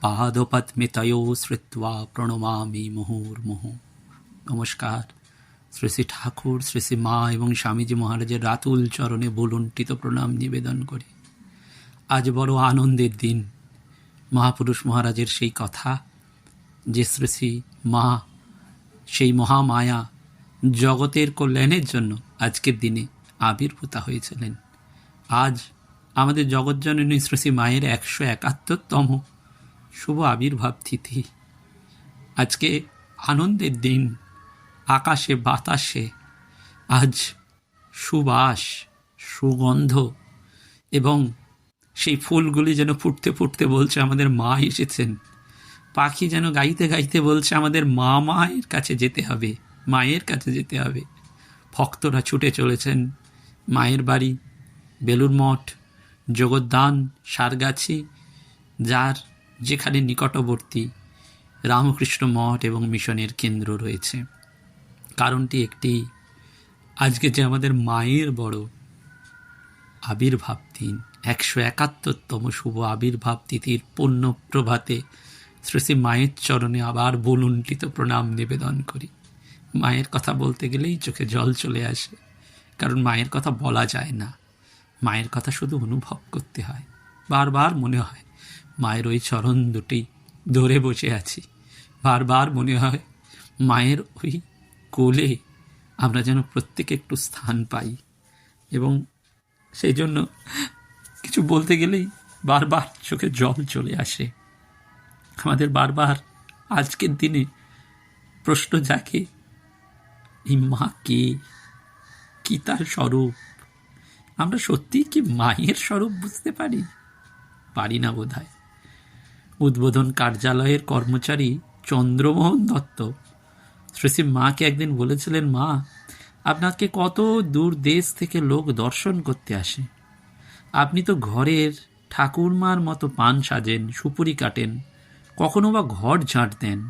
পাদপদ্মিতয়ো শ্রুত্বা প্রণমামি মুহুর্মুহ নমস্কার শ্রী শ্রী ঠাকুর শ্রী শ্রী মা এবং স্বামীজি মহারাজের রাতুল চরণে ভুলুণ্ঠিত প্রণাম নিবেদন করি। আজ বড় আনন্দের দিন। মহাপুরুষ মহারাজের সেই কথা যে শ্রী শ্রী মা, সেই মহামায়া জগতের কল্যাণের জন্য আজকের দিনে আবির্ভূতা হয়েছিলেন। আজ আমাদের জগৎজননী শ্রী মায়ের একশো একাত্তরতম শুভ আবির্ভাব তিথি। আজকে আনন্দের দিন, আকাশে বাতাসে। আজ সুবাস, সুগন্ধ এবং সেই ফুলগুলি যেন ফুটতে ফুটতে বলছে আমাদের মা এসেছেন। পাখি যেন গাইতে গাইতে বলছে আমাদের মা মায়ের কাছে যেতে হবে, মায়ের কাছে যেতে হবে। ভক্তরা ছুটে চলেছেন মায়ের বাড়ি বেলুর মঠ জগদ্দান সারগাছি, যার যেখানে নিকটবর্তী রামকৃষ্ণ মঠ এবং মিশনের কেন্দ্র রয়েছে। কারণটি একটি, আজকে যে আমাদের মায়ের বড় আবির্ভাব দিন, একশো একাত্তরতম শুভ আবির্ভাব তিথির পূর্ণ প্রভাতে শ্রী শ্রী মায়ের চরণে আবার বলুণ্ঠিত প্রণাম নিবেদন করি। মায়ের কথা বলতে গেলেই চোখে জল চলে আসে, কারণ মায়ের কথা বলা যায় না। মায়ের কথা শুধু অনুভব করতে হয়, বারবার মনে হয় মায়ের ওই চরণ দুটি ধরে বসে আছি। বারবার মনে হয় মায়ের ওই কোলে আমরা যেন প্রত্যেকে একটু স্থান পাই। এবং সেই জন্য কিছু বলতে গেলেই বারবার চোখে জল চলে আসে। আমাদের বারবার আজকের দিনে প্রশ্ন জাগে, এই মা কে? কি তার স্বরূপ? আমরা সত্যিই কি মায়ের স্বরূপ বুঝতে পারি? পারি না বোধ হয় উদ্বোধন কার্যালয়ের কর্মচারী চন্দ্রমোহন দত্ত। শ্রী মাকে একদিন বলেছিলেন, মা, আপনাকে কত দূর দেশ থেকে লোক দর্শন করতে আসে। আপনি তো ঘরের ঠাকুরমার মতো পান সাজেন, সুপুরি কাটেন, কখনো বা ঘর ঝাঁট দেন।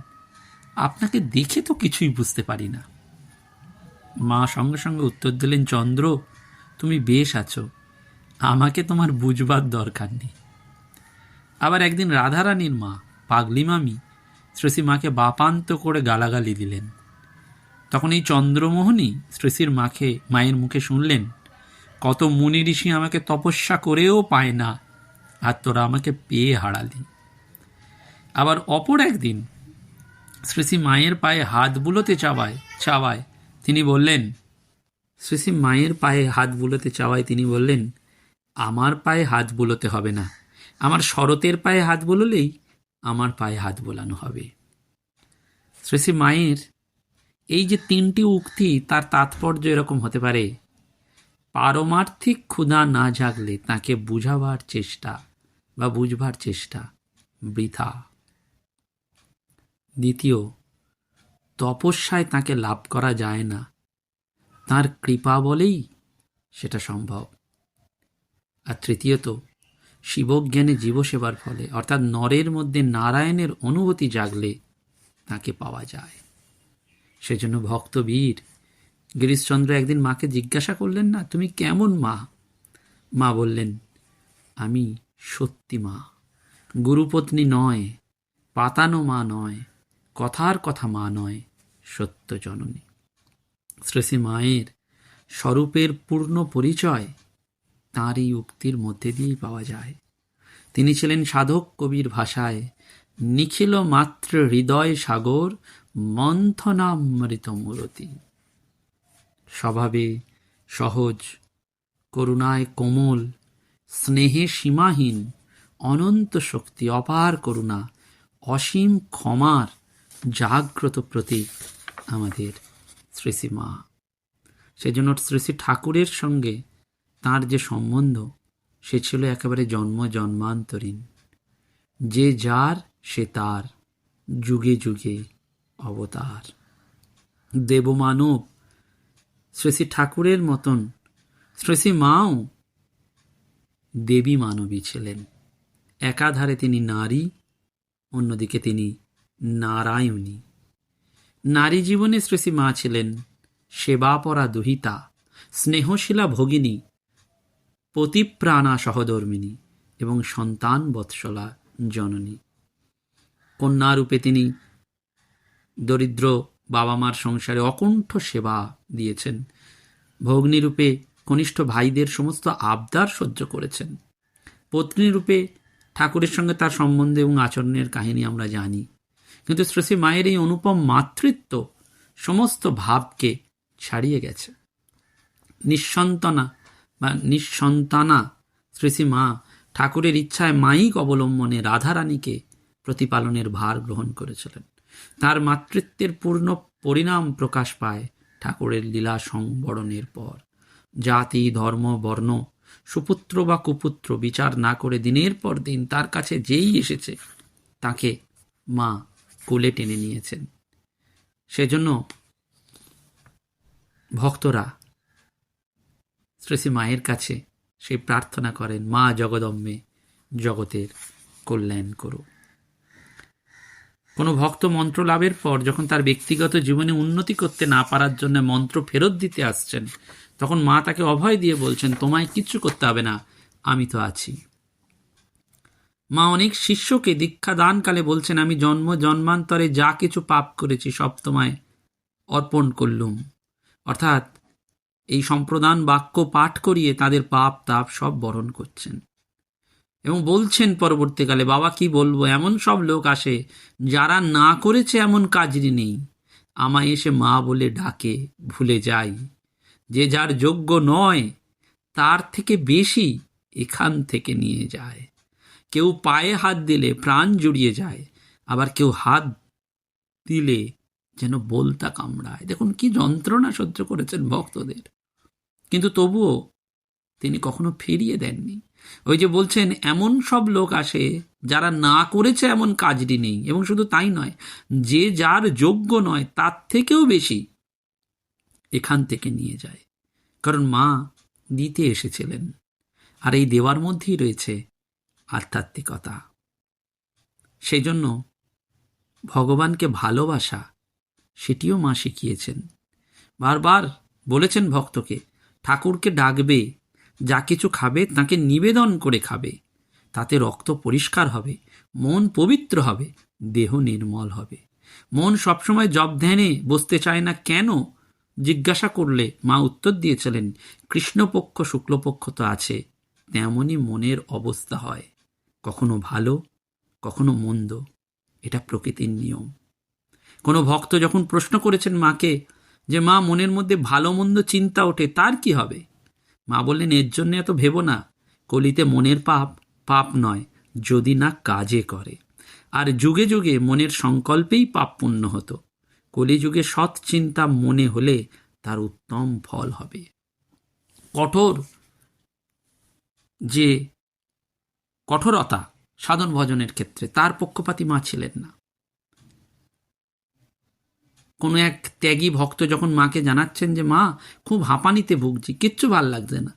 আপনাকে দেখে তো কিছুই বুঝতে পারি না। মা সঙ্গে সঙ্গে উত্তর দিলেন, চন্দ্র, তুমি বেশ আছো। আমাকে তোমার বুঝবার দরকার নেই। আবার একদিন রাধারানীর মা, পাগলি মামি শ্রেষী মাকে বাপান্ত করে গালাগালি দিলেন। তখন এই চন্দ্রমোহনী শ্রেষীর মাকে, মায়ের মুখে শুনলেন, কত মুনি ঋষি আমাকে তপস্যা করেও পায় না, আর তোরা আমাকে পেয়ে হারালি। আবার অপর একদিন শ্রেষী মায়ের পায়ে হাত বুলোতে চাওয়ায় চাওয়ায় তিনি বললেন শ্রেষী মায়ের পায়ে হাত বুলোতে চাওয়ায় তিনি বললেন, আমার পায়ে হাত বুলোতে হবে না। আমার শরতের পায়ে হাত বোলালেই আমার পায়ে হাত বোলানো হবে। শ্রেষী মায়ের এই যে তিনটি উক্তি, তার তাৎপর্য এরকম হতে পারে, পারমার্থিক ক্ষুধা না জাগলে তাকে বুঝাবার চেষ্টা বা বুঝবার চেষ্টা বৃথা। দ্বিতীয়, তপস্যায় তাকে লাভ করা যায় না। তার কৃপা বলেই সেটা সম্ভব। আর তৃতীয়ত শিবজ্ঞানে জীবসেবার ফলে, অর্থাৎ নরের মধ্যে নারায়ণের অনুভূতি জাগলে তাকে পাওয়া যায়। সেজন্য ভক্তবীর গিরিশচন্দ্র একদিন মাকে জিজ্ঞাসা করলেন, না, তুমি কেমন মা? মা বললেন, আমি সত্যি মা। গুরুপত্নী নয়, পাতানো মা নয়, কথার কথা মা নয়, সত্য জননী। শ্রেষী মায়ের স্বরূপের পূর্ণ পরিচয় তাঁর এই উক্তির মধ্যে দিয়েই পাওয়া যায়। তিনি ছিলেন সাধক কবির ভাষায়, নিখিল মাত্র হৃদয় সাগর মন্থনামৃত মূরতি স্বভাবে সহজ, করুণায় কোমল, স্নেহে সীমাহীন, অনন্ত শক্তি, অপার করুণা, অসীম ক্ষমার জাগ্রত প্রতীক আমাদের শ্রী মা। সেজন্য শ্রী শ্রী ঠাকুরের সঙ্গে তার যে সম্বন্ধ, সে ছিল একেবারে জন্ম, জন্মান্তরীণ। যে যার, সে তার, যুগে যুগে অবতার। দেবমানব শ্রী শ্রী ঠাকুরের মতন শ্রী শ্রী মাও দেবী মানবী ছিলেন। একাধারে তিনি নারী, অন্যদিকে তিনি নারায়ণী। নারী জীবনে শ্রী শ্রী মা ছিলেন সেবাপরা দুহিতা স্নেহশীলা ভগিনী পতিপ্রাণা সহধর্মিনী এবং সন্তান বৎসলা জননী। কন্যারূপে তিনি দরিদ্র বাবা মার সংসারে অকুণ্ঠ সেবা দিয়েছেন। ভগ্নীরূপে কনিষ্ঠ ভাইদের সমস্ত আবদার সহ্য করেছেন। পত্নীরূপে ঠাকুরের সঙ্গে তার সম্বন্ধে এবং আচরণের কাহিনী আমরা জানি। কিন্তু শ্রী মায়ের এই অনুপম মাতৃত্ব সমস্ত ভাবকে ছাড়িয়ে গেছে। নিঃসন্তানা বা নিঃসন্তানা শ্রী মা, ঠাকুরের ইচ্ছায় মাইক অবলম্বনে রাধারানীকে প্রতিপালনের ভার গ্রহণ করেছিলেন। তার মাতৃত্বের পূর্ণ পরিণাম প্রকাশ পায় ঠাকুরের লীলা সংবরণের পর। জাতি, ধর্ম, বর্ণ, সুপুত্র বা কুপুত্র বিচার না করে দিনের পর দিন তার কাছে যেই এসেছে, তাকে মা কোলে টেনে নিয়েছেন। সেজন্য ভক্তরা শ্রী মায়ের কাছে সে প্রার্থনা করেন, মা জগদম্বে, জগতের কল্যাণ করো। কোনো ভক্ত মন্ত্র লাভের পর যখন তার ব্যক্তিগত জীবনে উন্নতি করতে না পারার জন্য মন্ত্র ফেরত দিতে আসছেন, তখন মা তাকে অভয় দিয়ে বলছেন, তোমায় কিচ্ছু করতে হবে না, আমি তো আছি। মা অনেক শিষ্যকে দীক্ষা দানকালে বলছেন, আমি জন্ম জন্মান্তরে যা কিছু পাপ করেছি সব তোমায় অর্পণ করলুম। অর্থাৎ এই সম্প্রদান বাক্য পাঠ করিয়ে তাদের পাপ তাপ সব বরণ করছেন। এবং বলছেন পরবর্তীকালে, বাবা, কি বলব? এমন সব লোক আসে যারা না করেছে এমন কাজই নেই। আমায় এসে মা বলে ডাকে, ভুলে যাই। যে যার যোগ্য নয়, তার থেকে বেশি এখান থেকে নিয়ে যায়। কেউ পায়ে হাত দিলে প্রাণ জুড়িয়ে যায়, আবার কেউ হাত দিলে যেন বলতা কামড়ায়। দেখুন, কি যন্ত্রণা সহ্য করেছেন ভক্তদের। কিন্তু তবুও তিনি কখনো ফিরিয়ে দেননি। ওই যে বলছেন, এমন সব লোক আসে যারা না করেছে এমন কাজটি নেই। এবং শুধু তাই নয়, যে যার যোগ্য নয়, তার থেকেও বেশি এখান থেকে নিয়ে যায়। কারণ মা দিতে এসেছিলেন, আর এই দেওয়ার মধ্যেই রয়েছে আধ্যাত্মিকতা। সেই জন্য ভগবানকে ভালোবাসা, সেটিও মা শিখিয়েছেন। বারবার বলেছেন ভক্তকে ঠাকুরকে ডাকবে, যা কিছু খাবে তাকে নিবেদন করে খাবে। তাতে রক্ত পরিষ্কার হবে, মন পবিত্র হবে, দেহ নির্মল হবে। মন সবসময় জব ধ্যানে বসতে চায় না কেন? জিজ্ঞাসা করলে মা উত্তর দিয়েছিলেন, কৃষ্ণপক্ষ শুক্লপক্ষ তো আছে তেমনই মনের অবস্থা হয়। কখনো ভালো, কখনো মন্দ, এটা প্রকৃতির নিয়ম। কোনো ভক্ত যখন প্রশ্ন করেছেন মাকে যে মা মনের মধ্যে ভালো মন্দ চিন্তা ওঠে, তার কি হবে? মা বললেন, এর জন্য এত ভেবো না। কলিতে মনের পাপ পাপ নয়, যদি না কাজে করে। আর যুগে যুগে মনের সংকল্পেই পাপ পূর্ণ হতো। কলিযুগে সৎ চিন্তা মনে হলে তার উত্তম ফল হবে। কঠোর যে কঠোরতা সাধন ভজনের ক্ষেত্রে, তার পক্ষপাতী মা ছিলেন না। কোনো এক ত্যাগী ভক্ত যখন মাকে জানাচ্ছেন যে, মা, খুব হাঁপানিতে ভুগছি, কিচ্ছু ভালো লাগছে না।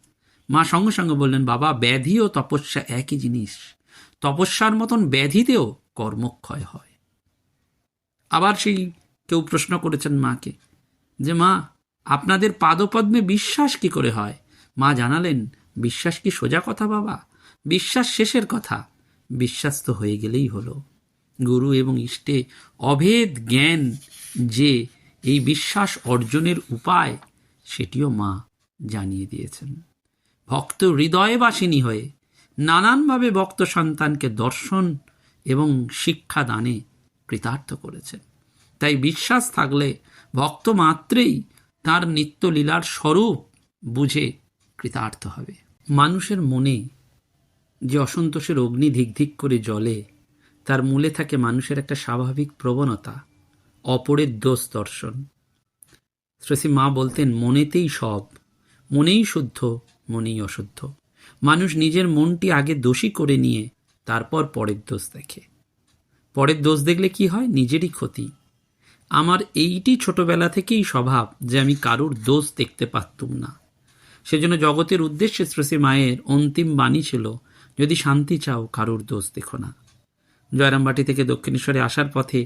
মা সঙ্গে সঙ্গে বললেন, বাবা, ব্যাধি ও তপস্যা একই জিনিস। তপস্যার মতন ব্যাধিতেও কর্মক্ষয় হয়। আবার সেই কেউ প্রশ্ন করেছেন মাকে যে, মা, আপনাদের পাদপদ্মে বিশ্বাস কি করে হয়? মা জানালেন, বিশ্বাস কি সোজা কথা, বাবা? বিশ্বাস শেষের কথা। বিশ্বাস তো হয়ে গেলেই হলো। গুরু এবং ইষ্টে অভেদ জ্ঞান যে এই বিশ্বাস অর্জনের উপায়, সেটিও মা জানিয়ে দিয়েছেন। ভক্ত হৃদয়বাসিনী হয়ে নানানভাবে ভক্ত সন্তানকে দর্শন এবং শিক্ষা দানে কৃতার্থ করেছেন। তাই বিশ্বাস থাকলে ভক্ত মাত্রেই তার নিত্যলীলার স্বরূপ বুঝে কৃতার্থ হবে। মানুষের মনে যে অসন্তোষের অগ্নি ধিক করে জ্বলে তার মূলে থাকে মানুষের একটা স্বাভাবিক প্রবণতা, অপরের দোষ দর্শন। শ্রেষী মা বলতেন, মনেতেই সব, মনেই শুদ্ধ, মনেই অশুদ্ধ। মানুষ নিজের মনটি আগে দোষী করে নিয়ে তারপর পরের দোষ দেখে। পরের দোষ দেখলে কি হয়? নিজেরই ক্ষতি। আমার এইটি ছোটবেলা থেকেই স্বভাব যে আমি কারুর দোষ দেখতে পারতুম না। সেজন্য জগতের উদ্দেশ্যে শ্রী মায়ের অন্তিম বাণী ছিল, যদি শান্তি চাও, কারুর দোষ দেখো না। জয়রামবাটি থেকে দক্ষিণেশ্বরে আসার পথে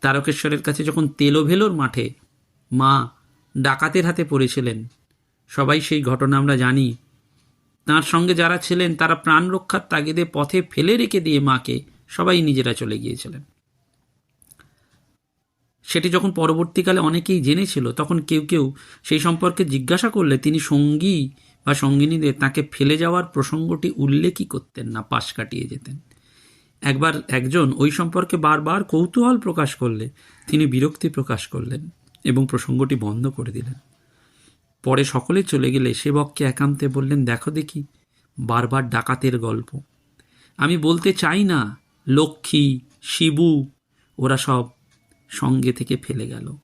তারকেশ্বরের কাছে যখন তেলোভেলোর মাঠে মা ডাকাতের হাতে পড়েছিলেন, সবাই সেই ঘটনা আমরা জানি। তার সঙ্গে যারা ছিলেন, তারা প্রাণ রক্ষার তাগিদে পথে ফেলে রেখে দিয়ে মাকে সবাই নিজেরা চলে গিয়েছিলেন। সেটি যখন পরবর্তীকালে অনেকেই জেনেছিল, তখন কেউ কেউ সেই সম্পর্কে জিজ্ঞাসা করলে তিনি সঙ্গী বা সঙ্গিনীদের তাকে ফেলে যাওয়ার প্রসঙ্গটি উল্লেখই করতেন না, পাশ কাটিয়ে যেতেন। একবার একজন ওই সম্পর্কে বারবার কৌতূহল প্রকাশ করলে তিনি বিরক্তি প্রকাশ করলেন এবং প্রসঙ্গটি বন্ধ করে দিলেন। পরে সকলে চলে গেলে সেবককে একান্তে বললেন, দেখো দেখি, বারবার ডাকাতের গল্প। আমি বলতে চাই না, লক্ষ্মী, শিবু, ওরা সব সঙ্গে থেকে ফেলে গেল।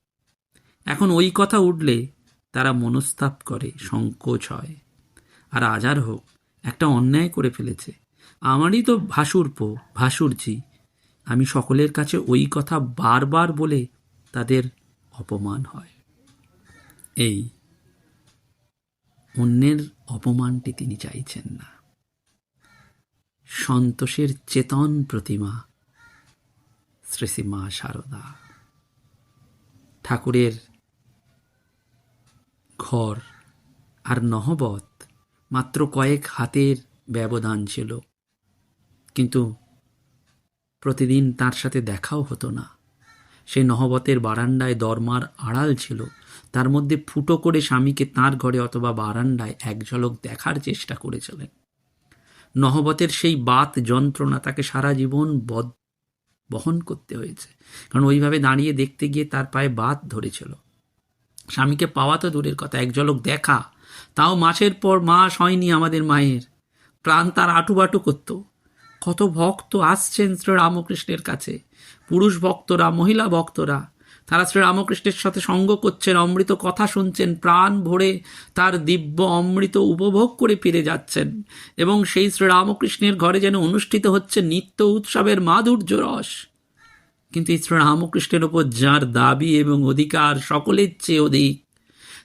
এখন ওই কথা উঠলে তারা মনস্তাপ করে, সংকোচ হয়। আর আজার হোক, একটা অন্যায় করে ফেলেছে। আমারই তো ভাসুরপো ভাসুরজি। আমি সকলের কাছে ওই কথা বারবার বলে তাদের অপমান হয়। এই, অন্যের অপমানটি তিনি চাইছেন না। সন্তোষের চেতন প্রতিমা শ্রী শ্রী মা শারদা। ঠাকুরের ঘর আর নহবত মাত্র কয়েক হাতের ব্যবধান ছিল। কিন্তু প্রতিদিন তার সাথে দেখাও হতো না। সেই নহবতের বারান্দায় দরমার আড়াল ছিল। তার মধ্যে ফুটো করে স্বামীকে তার ঘরে অথবা বারান্দায় এক ঝলক দেখার চেষ্টা করেছিলেন। নহবতের সেই বাত যন্ত্রণা তাকে সারা জীবন বদ, বহন করতে হয়েছে। কারণ ওইভাবে দাঁড়িয়ে দেখতে গিয়ে তার পায়ে বাত ধরেছিল। স্বামীকে পাওয়া তো দূরের কথা, এক ঝলক দেখা। তাও মাসের পর মাস হয়নি আমাদের মায়ের। প্রাণ তার আটুবাটু করত। কত ভক্ত আসছেন শ্রী রামকৃষ্ণের কাছে। পুরুষ ভক্তরা, মহিলা ভক্তরা। তারা শ্রী রামকৃষ্ণের সাথে সঙ্গ করছেন, অমৃত কথা শুনছেন, প্রাণ ভরে তার দিব্য অমৃত উপভোগ করে ফিরে যাচ্ছেন। এবং সেই শ্রী রামকৃষ্ণের ঘরে যেন অনুষ্ঠিত হচ্ছে নিত্য উৎসবের মাধুর্য রস। কিন্তু শ্রী রামকৃষ্ণের ওপর যার দাবি এবং অধিকার সকলের চেয়ে অধিক,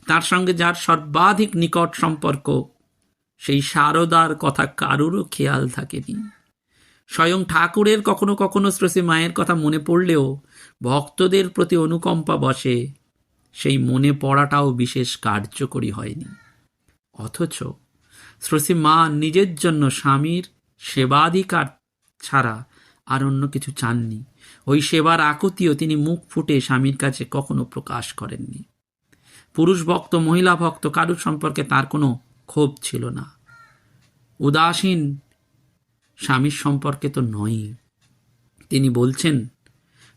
তার সঙ্গে যার সর্বাধিক নিকট সম্পর্ক, সেই শারদার কথা কারুরও খেয়াল থাকেনি। স্বয়ং ঠাকুরের কখনো কখনো শ্রী মায়ের কথা মনে পড়লেও ভক্তদের প্রতি অনুকম্পা বসে, সেই মনে পড়াটাও বিশেষ কার্যকরী হয়নি। অথচ শ্রী মা নিজের জন্য স্বামীর সেবাধিকার ছাড়া আর অন্য কিছু চাননি। ওই সেবার আকুতিও তিনি মুখ ফুটে স্বামীর কাছে কখনো প্রকাশ করেননি। পুরুষ ভক্ত, মহিলা ভক্ত, কারুর সম্পর্কে তার কোনো ক্ষোভ ছিল না। উদাসীন স্বামীর সম্পর্কে তো নয়ই তিনি বলছেন,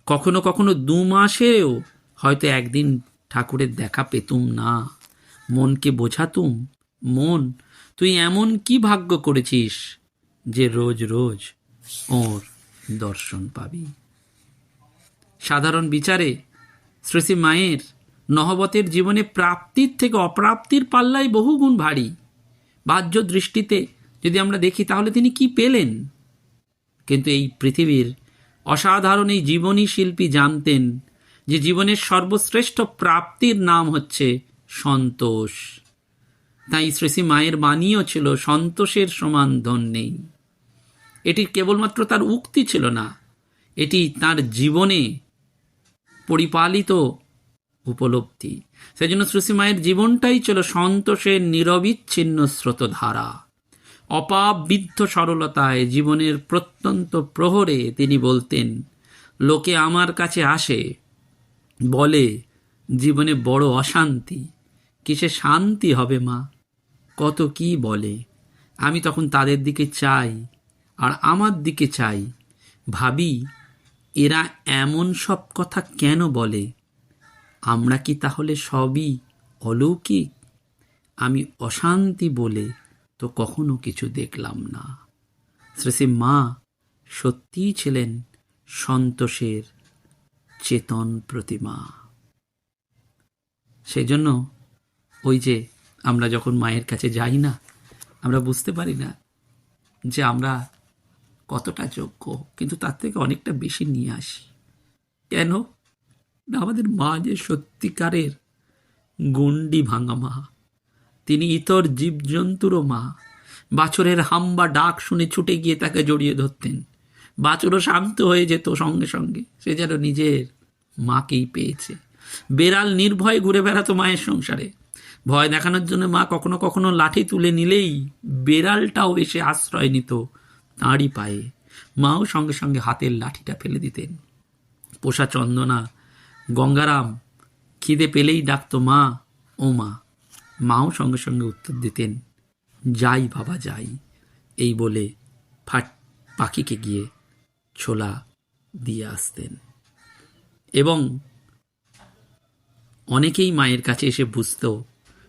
কখনো কখনো দু মাসেও হয়তো একদিন ঠাকুরের দেখা পেতুম না। মনকে বোঝাতুম, মন, তুই এমন কি ভাগ্য করেছিস যে রোজ রোজ ওর দর্শন পাবি? সাধারণ বিচারে শ্রী মায়ের নহবতের জীবনে প্রাপ্তির থেকে অপ্রাপ্তির পাল্লাই বহুগুণ ভারী। বাহ্য দৃষ্টিতে যদি আমরা দেখি, তাহলে তিনি কি পেলেন? কিন্তু এই পৃথিবীর অসাধারণ এই জীবনী শিল্পী জানতেন যে জীবনের সর্বশ্রেষ্ঠ প্রাপ্তির নাম হচ্ছে সন্তোষ। তাই শ্রেষী মায়ের বাণীও ছিল, সন্তোষের সমান ধন নেই। এটি কেবলমাত্র তার উক্তি ছিল না, এটি তার জীবনে পরিপালিত উপলব্ধি। সেজন্য শ্রুষি মায়ের জীবনটাই ছিল সন্তোষের নিরবিচ্ছিন্ন স্রোতধারা। অপাবিদ্ধ সরলতায় জীবনের প্রত্যন্ত প্রহরে তিনি বলতেন, লোকে আমার কাছে আসে, বলে জীবনে বড় অশান্তি। কিসে শান্তি হবে মা? কত কি বলে? আমি তখন তাদের দিকে চাই আর আমার দিকে চাই। ভাবি, এরা এমন সব কথা কেন বলে? আমরা কি তাহলে সবই অলৌকিক? আমি অশান্তি বলে তো কখনো কিছু দেখলাম না। শ্রী মা সত্যিই ছিলেন সন্তোষের চেতন প্রতিমা। সেজন্য ওই যে আমরা যখন মায়ের কাছে যাই না, আমরা বুঝতে পারি না যে আমরা কতটা যোগ্য, কিন্তু তার থেকে অনেকটা বেশি নিয়ে আসি। কেন? আমাদের মা যে সত্যিকারের গণ্ডি ভাঙা মা। তিনি ইতর জীবজন্তুরও মা। বাছরের হাম্বা ডাক শুনে ছুটে গিয়ে তাকে জড়িয়ে ধরতেন। বাছরও শান্ত হয়ে যেত সঙ্গে সঙ্গে। সে যেন নিজের মাকেই পেয়েছে। বেড়াল নির্ভয়ে ঘুরে বেড়াতো মায়ের সংসারে। ভয় দেখানোর জন্য মা কখনো কখনো লাঠি তুলে নিলেই বেড়ালটাও এসে আশ্রয় নিত তাঁরই পায়ে। মাও সঙ্গে সঙ্গে হাতের লাঠিটা ফেলে দিতেন। পোষা চন্দনা, গঙ্গারাম, খিদে পেলেই ডাকতো মা ও মা। মাও সঙ্গে সঙ্গে উত্তর দিতেন, যাই বাবা, যাই। এই বলে ফাট পাখিকে গিয়ে ছোলা দিয়ে আসতেন। এবং অনেকেই মায়ের কাছে এসে বুঝত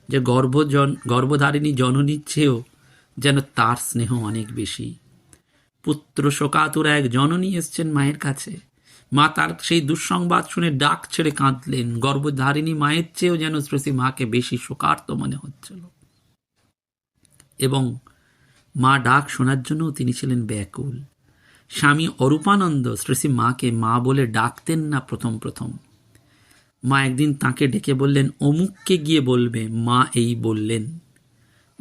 যে গর্ভজন, গর্ভধারিণী জননীর চেয়েও যেন তার স্নেহ অনেক বেশি। পুত্র শোকাতুরা এক জননী এসছেন মায়ের কাছে। মা তার সেই দুঃসংবাদ শুনে ডাক ছেড়ে কাঁদলেন। গর্ভধারিণী মায়ের চেয়েও যেন শ্রী মাকে বেশি শোকার্ত মনে হচ্ছিল। এবং মা ডাক শোনার জন্য তিনি ছিলেন ব্যাকুল। স্বামী অরূপানন্দ শ্রী মাকে মা বলে ডাকতেন না প্রথম প্রথম। মা একদিন তাকে ডেকে বললেন, অমুককে গিয়ে বলবে, মা এই বললেন।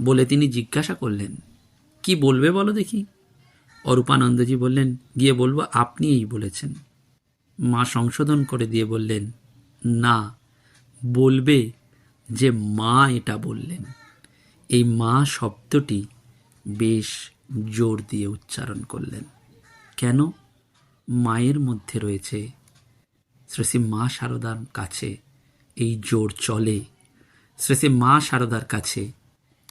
বলে তিনি জিজ্ঞাসা করলেন, কি বলবে বলো দেখি? অরূপানন্দজি বললেন, গিয়ে বলব আপনি এই বলেছেন। মা সংশোধন করে দিয়ে বললেন, না, বলবে যে মা এটা বললেন। এই মা শব্দটি বেশ জোর দিয়ে উচ্চারণ করলেন। কেন? মায়ের মধ্যে রয়েছে। শ্রী মা শারদার কাছে এই জোর চলে। শ্রী মা শারদার কাছে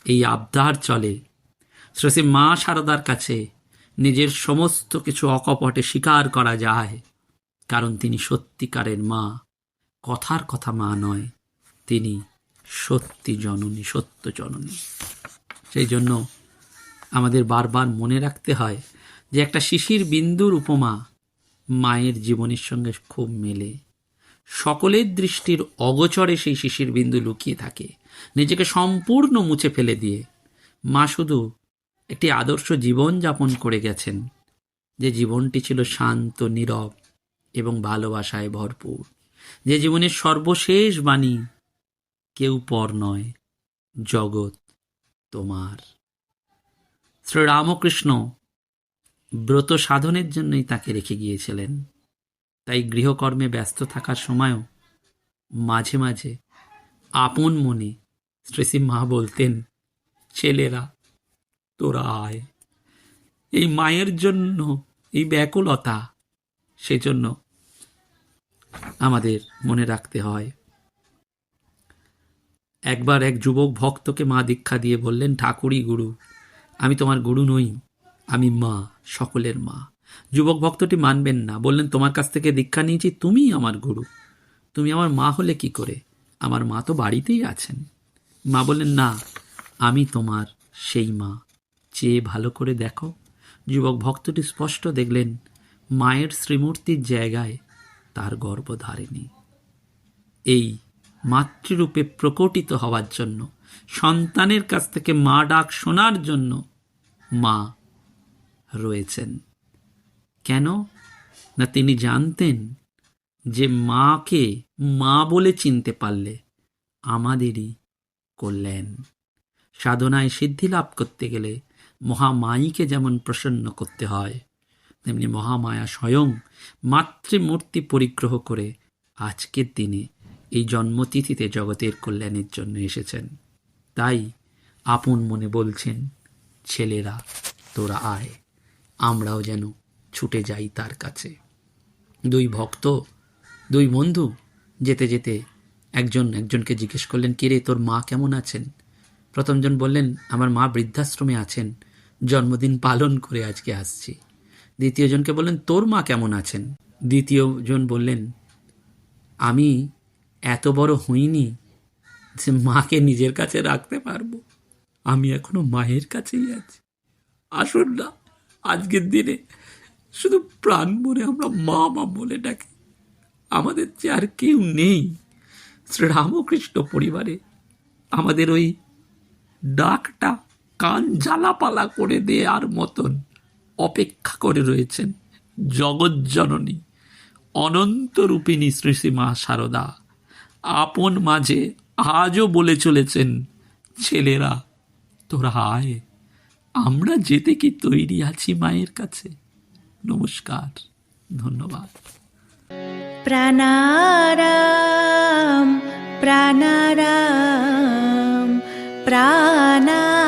এই আবদার চলে। শ্রী মা শারদার কাছে নিজের সমস্ত কিছু অকপটে স্বীকার করা যায়। কারণ তিনি সত্যিকারের মা। কথার কথা মা নয়, তিনি সত্যি জননী, সত্য জননী। সেই জন্য আমাদের বারবার মনে রাখতে হয় যে একটা শিশির বিন্দুর উপমা মায়ের জীবনের সঙ্গে খুব মেলে। সকলের দৃষ্টির অগচরে সেই শিশির বিন্দু লুকিয়ে থাকে, নিজেকে সম্পূর্ণ মুছে ফেলে দিয়ে। মা শুধু একটি আদর্শ জীবন যাপন করে গেছেন, যে জীবনটি ছিল শান্ত, নীরব এবং ভালোবাসায় ভরপুর। যে জীবনের সর্বশেষ বাণী কেউ পর নয়, জগৎ তোমার। শ্রীরামকৃষ্ণ ব্রত সাধনের জন্যই তাকে রেখে গিয়েছিলেন। তাই গৃহকর্মে ব্যস্ত থাকার সময়ও মাঝে মাঝে আপন মনে শ্রীসী মা বলতেন, ছেলেরা, তোরা আয়। এই মায়ের জন্য এই ব্যাকুলতা সেজন্য আমাদের মনে রাখতে হয়। একবার এক যুবক ভক্তকে মা দীক্ষা দিয়ে বললেন, ঠাকুরই গুরু, আমি তোমার গুরু নই, আমি মা, সকলের মা। যুবক ভক্তটি মানবেন না, বললেন, তোমার কাছ থেকে দীক্ষা নিয়েছি, তুমি আমার গুরু, তুমি আমার মা হলে কি করে? আমার মা তো বাড়িতেই আছেন। মা বললেন, না, আমি তোমার সেই মা, চেয়ে ভালো করে দেখো। যুবক ভক্তটি স্পষ্ট দেখলেন মায়ের শ্রীমূর্তির জায়গায় তার গর্ভধারিণী। এই মাতৃরূপে প্রকটিত হওয়ার জন্য, সন্তানের কাছ থেকে মা ডাক শোনার জন্য মা রয়েছেন। কেন? না তিনি জানতেন যে মাকে মা বলে চিনতে পারলে আমাদেরই কল্যাণ। সাধনায় সিদ্ধি লাভ করতে গেলে মহামায়ীকে যেমন প্রসন্ন করতে হয় তেমনি মহামায়া স্বয়ং মাতৃমূর্তি পরিগ্রহ করে আজকের দিনে এই জন্মতিথিতে জগতের কল্যাণের জন্য এসেছেন। তাই আপন মনে বলছেন, ছেলেরা, তোরা আয়, আমরাও যেন ছুটে যাই তার কাছে। দুই ভক্ত, দুই বন্ধু যেতে যেতে একজন একজনকে জিজ্ঞেস করলেন কিরে তোর মা কেমন আছেন? প্রথমজন বললেন, আমার মা বৃদ্ধাশ্রমে আছেন, জন্মদিন পালন করে আজকে আসছি। দ্বিতীয়জনকে বললেন, তোর মা কেমন আছেন? দ্বিতীয়জন বললেন, আমি এত বড় হইনি যে মাকে নিজের কাছে রাখতে পারব। আমি এখনও মায়ের কাছেই আছি। আসুন না, আজকের দিনে শুধু প্রাণ মনে আমরা মা মা বলে ডাকি। আমাদের যে আর কেউ নেই। শ্রীরামকৃষ্ণ পরিবারে আমাদের ওই ডাকটা কান জ্বালাপালা করে দেওয়ার মতন। অপেক্ষা করে রয়েছেন জগজ্জননী অনন্ত রূপিণী শ্রী শ্রী মা শারদা আপন মাঝে আজও বলে চলেছেন, ছেলেরা, তোরা আয়, আমরা যেতে কি তৈরি আছি মায়ের কাছে? নমস্কার, ধন্যবাদ। প্রাণারাম প্রাণারাম প্রাণারাম।